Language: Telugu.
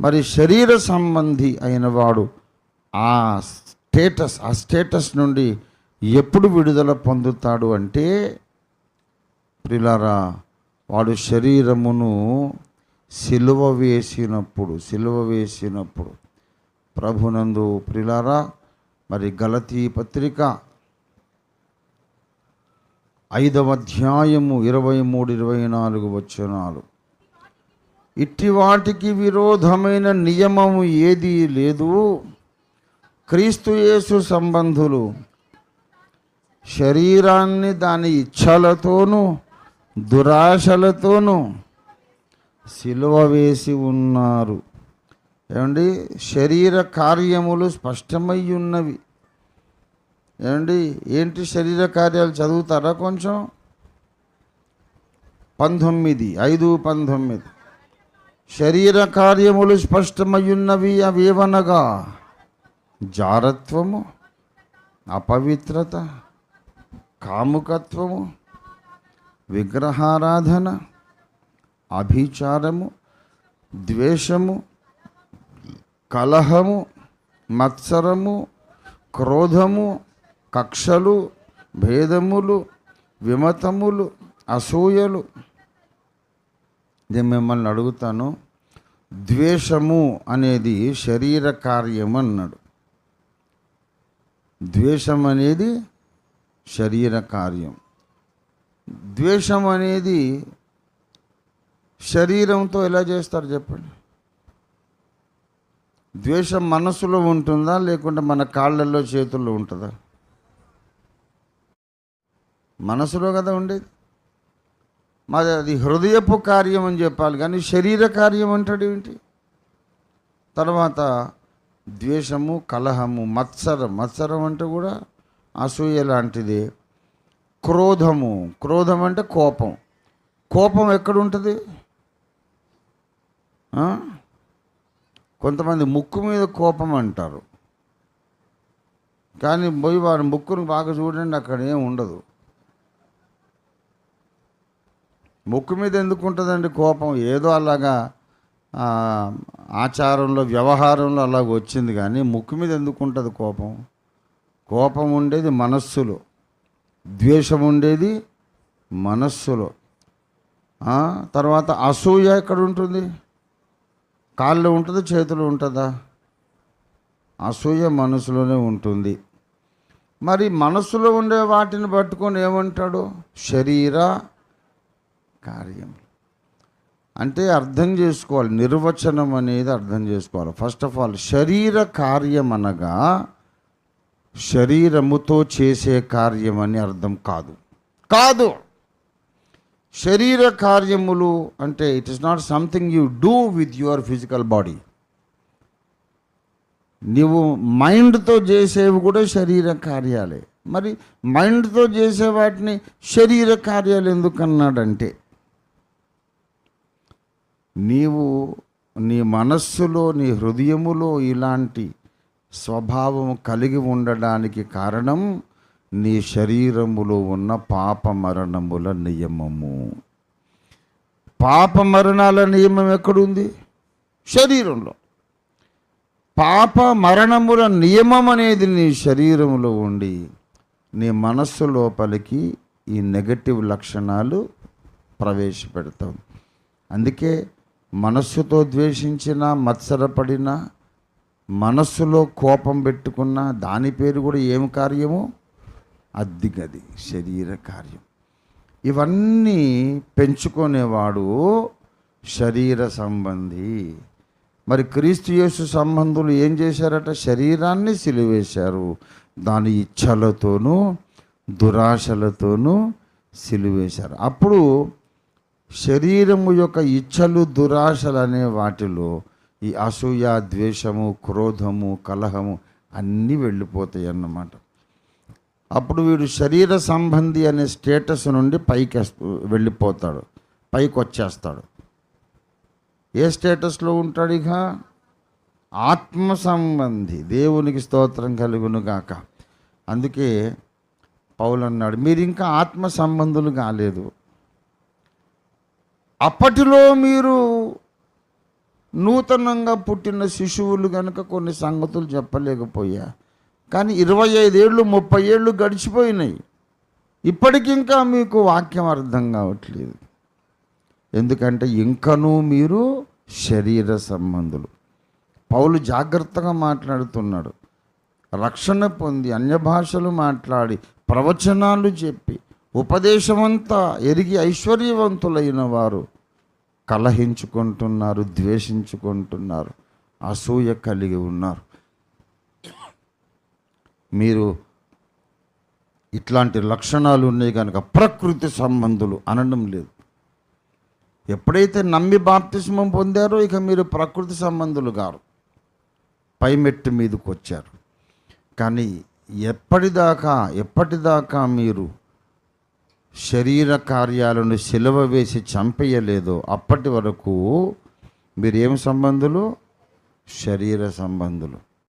మరి శరీర సంబంధి అయిన వాడు ఆ స్టేటస్ ఆ స్టేటస్ నుండి ఎప్పుడు విడుదల పొందుతాడు అంటే ప్రిలారా వాడు శరీరమును సిలువ వేసినప్పుడు సిలువ వేసినప్పుడు. ప్రభునందు ప్రిలారా మరి గలతీ పత్రిక ఐదవ అధ్యాయము ఇరవై మూడు ఇరవై నాలుగు వచనాలు. ఇట్టి వాటికి విరోధమైన నియమము ఏది లేదు. క్రీస్తుయేసు సంబంధులు శరీరాన్ని దాని ఇచ్ఛలతోనూ దురాశలతోనూ సిలువ వేసి ఉన్నారు. ఏమండి? శరీర కార్యములు స్పష్టమై ఉన్నవి. ఏమండి? ఏంటి శరీర కార్యాలు చదువుతారా కొంచెం? పంతొమ్మిది ఐదు పంతొమ్మిది. శరీర కార్యములు స్పష్టమయ్యున్నవి అవేవనగా? జారత్వము అపవిత్రత కాముకత్వము విగ్రహారాధన అభిచారము ద్వేషము కలహము మత్సరము క్రోధము కక్షలు భేదములు విమతములు అసూయలు నేను మిమ్మల్ని అడుగుతాను ద్వేషము అనేది శరీర కార్యం అన్నాడు. ద్వేషం అనేది శరీర కార్యం. ద్వేషం అనేది శరీరంతో ఎలా చేస్తారు చెప్పండి? ద్వేషం మనసులో ఉంటుందా లేకుంటే మన కాళ్ళల్లో చేతుల్లో ఉంటుందా? మనసులో కదా ఉండేది. మాది అది హృదయపు కార్యం అని చెప్పాలి కానీ శరీర కార్యం అంటాడు ఏంటి తర్వాత ద్వేషము కలహము మత్సరం. మత్సరం అంటే కూడా అసూయ లాంటిది. క్రోధము. క్రోధం అంటే కోపం. కోపం ఎక్కడుంటుంది కొంతమంది ముక్కు మీద కోపం అంటారు. కానీ పోయి వారి ముక్కును బాగా చూడండి అక్కడ ఏం ఉండదు. ముక్కు మీద ఎందుకు ఉంటుందండి కోపం? ఏదో అలాగా ఆచారంలో వ్యవహారంలో అలాగ వచ్చింది కానీ ముక్కు మీద ఎందుకు ఉంటుంది కోపం? కోపం ఉండేది మనస్సులో. ద్వేషం ఉండేది మనస్సులో. తర్వాత అసూయ ఎక్కడ ఉంటుంది? కాళ్ళు ఉంటుంది చేతులు ఉంటుందా? అసూయ మనసులోనే ఉంటుంది. మరి మనసులో ఉండే వాటిని పట్టుకొని ఏమంటాడు? శరీర కార్యములు అంటే అర్థం చేసుకోవాలి. నిర్వచనం అనేది అర్థం చేసుకోవాలి. ఫస్ట్ ఆఫ్ ఆల్ శరీర కార్యం అనగా శరీరముతో చేసే కార్యం అని అర్థం కాదు. కాదు. శరీర కార్యములు అంటే it is not something you do with your physical body నీవు మైండ్తో చేసేవి కూడా శరీర కార్యాలే. మరి మైండ్తో చేసే వాటిని శరీర కార్యాలు ఎందుకన్నాడంటే నీవు నీ మనస్సులో నీ హృదయములో ఇలాంటి స్వభావం కలిగి ఉండడానికి కారణం నీ శరీరములో ఉన్న పాప మరణముల నియమము. పాప మరణాల నియమం ఎక్కడుంది? శరీరంలో. పాప మరణముల నియమం అనేది నీ శరీరంలో ఉండి నీ మనస్సు లోపలికి ఈ నెగటివ్ లక్షణాలు ప్రవేశపెడతాం అందుకే మనస్సుతో ద్వేషించిన మత్సరపడినా మనస్సులో కోపం పెట్టుకున్న దాని పేరు కూడా ఏం కార్యము? అద్దిగది శరీర కార్యం. ఇవన్నీ పెంచుకునేవాడు శరీర సంబంధి. మరి క్రీస్తు యేసు సంబంధులు ఏం చేశారట? శరీరాన్ని సిలువేశారు. దాని ఇచ్ఛలతోనూ దురాశలతోనూ సిలివేశారు. అప్పుడు శరీరము యొక్క ఇచ్చలు దురాశలు అనే వాటిలో ఈ అసూయ ద్వేషము క్రోధము కలహము అన్నీ వెళ్ళిపోతాయి అన్నమాట అప్పుడు వీడు శరీర సంబంధి అనే స్టేటస్ నుండి పైకి వెళ్ళిపోతాడు. పైకి వచ్చేస్తాడు ఏ స్టేటస్లో ఉంటాడు ఇక? ఆత్మ సంబంధి. దేవునికి స్తోత్రం కలుగును గాక. అందుకే పౌలు అన్నాడు మీరు ఇంకా ఆత్మ సంబంధులు కాలేదు. అప్పటిలో మీరు నూతనంగా పుట్టిన శిశువులు కనుక కొన్ని సంగతులు చెప్పలేకపోయా? కానీ ఇరవై ఐదేళ్ళు ముప్పై ఏళ్ళు గడిచిపోయినాయి. ఇప్పటికింకా మీకు వాక్యం అర్థం కావట్లేదు. ఎందుకంటే ఇంకనూ మీరు శరీర సంబంధులు. పౌలు జాగ్రత్తగా మాట్లాడుతున్నాడు. రక్షణ పొంది అన్య భాషలు మాట్లాడి ప్రవచనాలు చెప్పి ఉపదేశమంతా ఎరిగి ఐశ్వర్యవంతులైన వారు కలహించుకుంటున్నారు ద్వేషించుకుంటున్నారు అసూయ కలిగి ఉన్నారు. మీరు ఇట్లాంటి లక్షణాలు ఉన్నాయి కనుక ప్రకృతి సంబంధులు అనడం లేదు. ఎప్పుడైతే నమ్మి బాప్తిస్మం పొందారో ఇక మీరు ప్రకృతి సంబంధులు గారు. పైమెట్టు మీదకి వచ్చారు కానీ ఎప్పటిదాకా ఎప్పటిదాకా మీరు శరీర కార్యాలను సిలవ వేసి చంపేయలేదో. అప్పటి వరకు మీరు సంబంధులు? శరీర సంబంధులు.